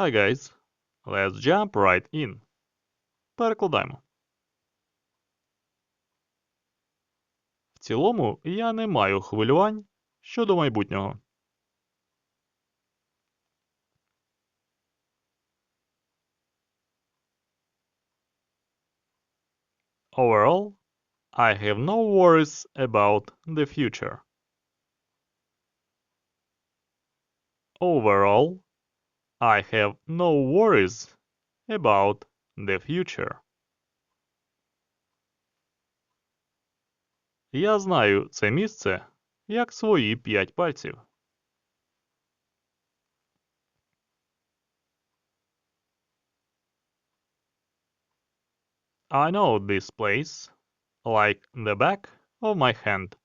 Hi guys. Let's jump right in. Перекладаємо. В цілому я не маю хвилювань щодо майбутнього. Overall, I have no worries about the future. Overall, I have no worries about the future. Я знаю це місце як свої п'ять пальців. I know this place like the back of my hand.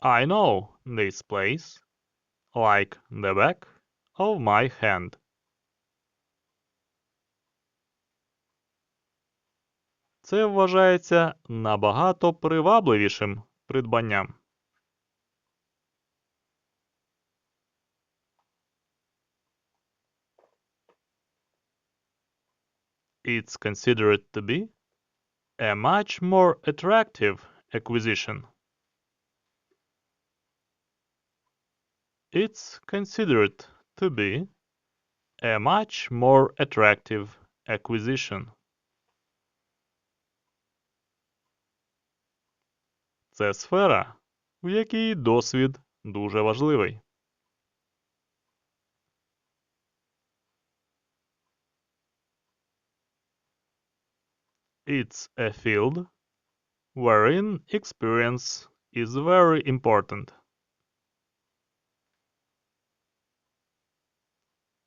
I know this place like the back of my hand. Це вважається набагато привабливішим придбанням. It's considered to be a much more attractive acquisition. It's considered to be a much more attractive acquisition. Це сфера, в якій досвід дуже важливий. It's a field wherein experience is very important.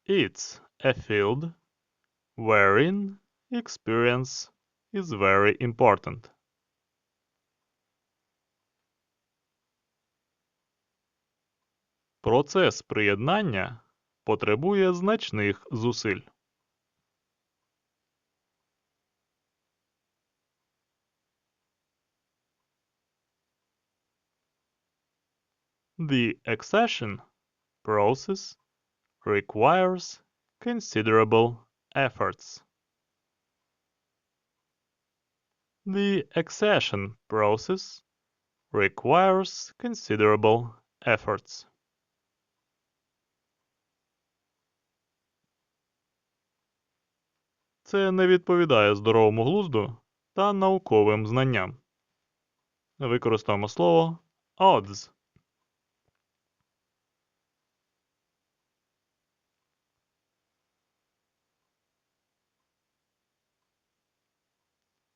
It's a field wherein experience is very important. Процес приєднання потребує значних зусиль. The accession process requires considerable efforts. The accession process requires considerable efforts. Це не відповідає здоровому глузду та науковим знанням. Використаємо слово odds.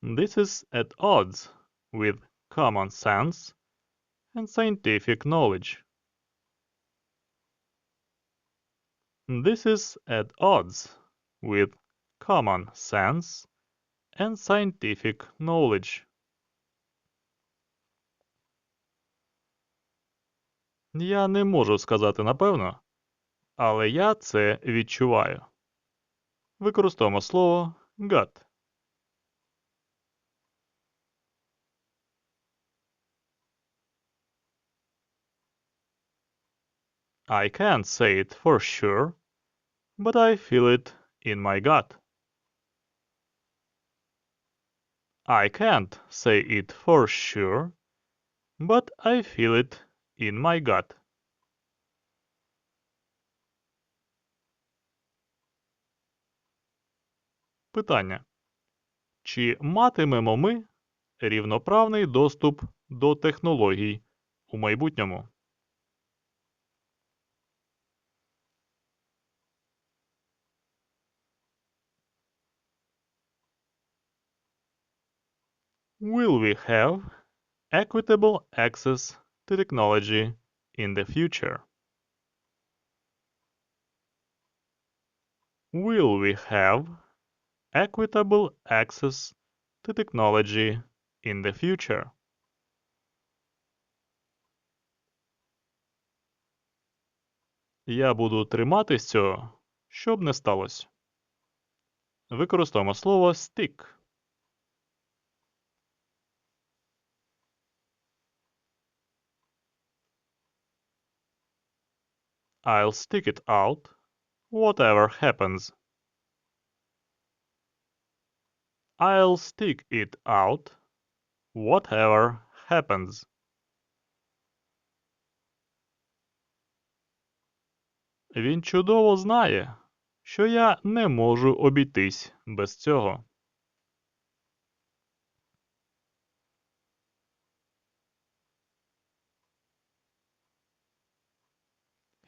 This is at odds with common sense and scientific knowledge. This is at odds with common sense and scientific knowledge. Я не можу сказати напевно, але я це відчуваю. Використовуємо слово gut. I can't say it for sure, but I feel it in my gut. I can't say it for sure, but I feel it in my gut. Питання. Чи матимемо ми рівноправний доступ до технологій у майбутньому? Will we have equitable access to technology in the future? Will we have equitable access to technology in the future? Я буду триматись цього, щоб не сталося. Використовуємо слово stick. I'll stick it out, whatever happens. I'll stick it out, whatever happens. Він чудово знає, що я не можу обійтись без цього.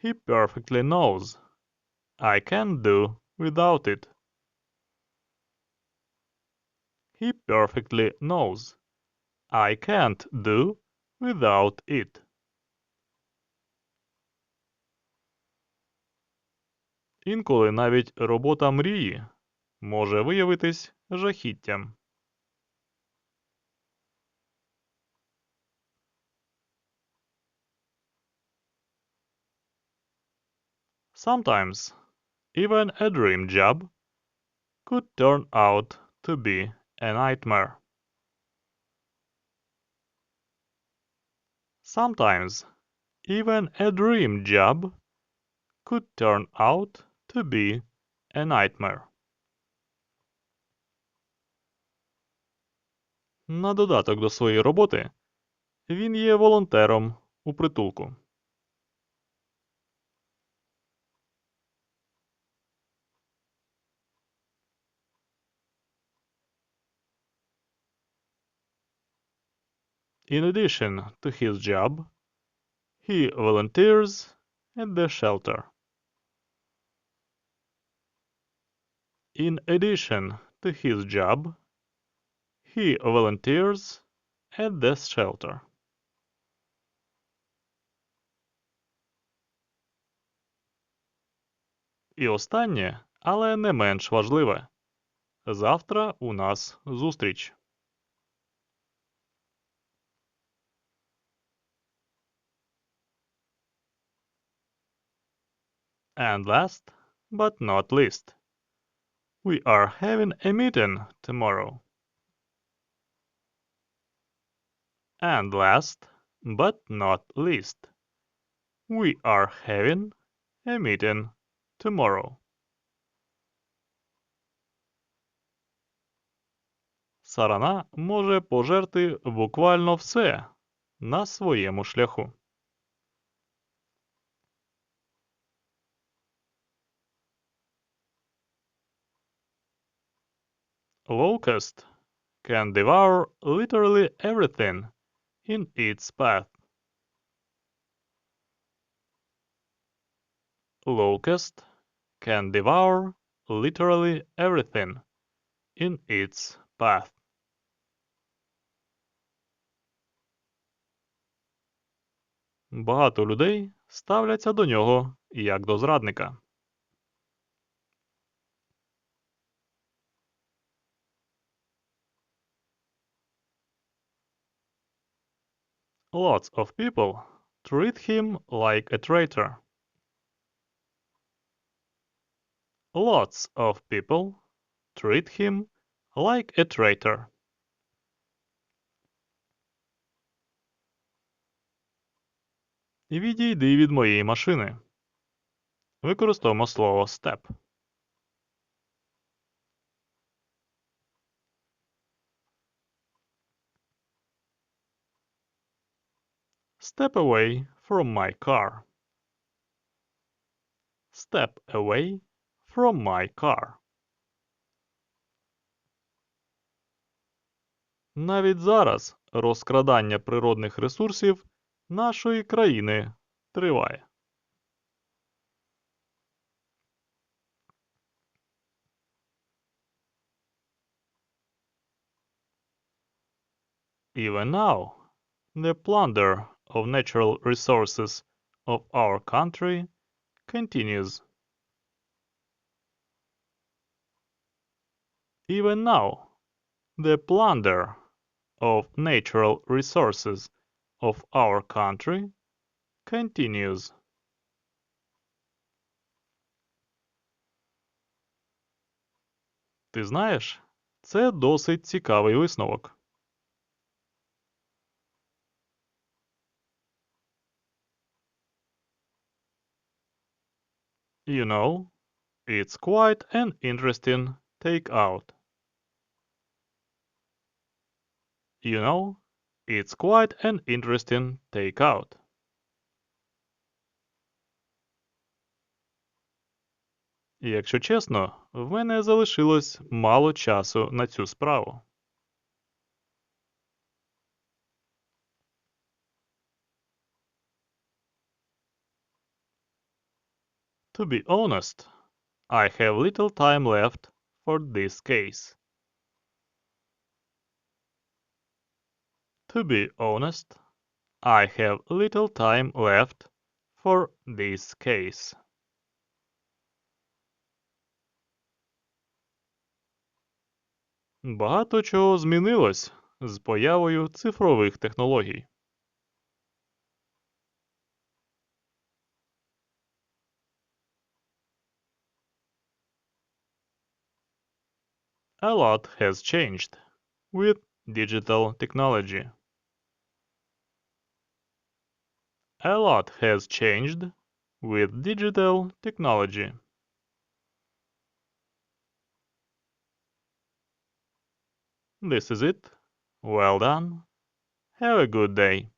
He perfectly knows. I can't do without it. He perfectly knows. I can't do without it. Інколи навіть робота мрії може виявитись жахіттям. Sometimes even a dream job could turn out to be a nightmare. Sometimes even a dream job could turn out to be a nightmare. На додаток до своєї роботи він є волонтером у притулку. In addition to his job, he volunteers at the shelter. In addition to his job, he volunteers at the shelter. І останнє, але не менш важливе. Завтра у нас зустріч. And last, but not least, we are having a meeting tomorrow. And last, but not least, we are having a meeting tomorrow. Сарана може пожерти буквально все на своєму шляху. Locust can devour literally everything in its path. Locust can devour literally everything in its path. Багато людей ставляться до нього як до зрадника. Lots of people treat him like a traitor. Lots of people treat him like a traitor. Відійди від моєї машини. Використовуємо слово step. Step away from my car. Step away from my car. Навіть зараз розкрадання природних ресурсів нашої країни триває. Even now, the plunder of natural resources of our country continues. Even now, the plunder of natural resources of our country continues. Ти знаєш, це досить цікавий висновок. You know, it's quite an interesting takeout. You know, it's quite an interesting takeout. Якщо чесно, в мене залишилось мало часу на цю справу. To be honest, I have little time left for this case. To be honest, I have little time left for this case. Багато чого змінилось з появою цифрових технологій. A lot has changed with digital technology. A lot has changed with digital technology. This is it. Well done. Have a good day.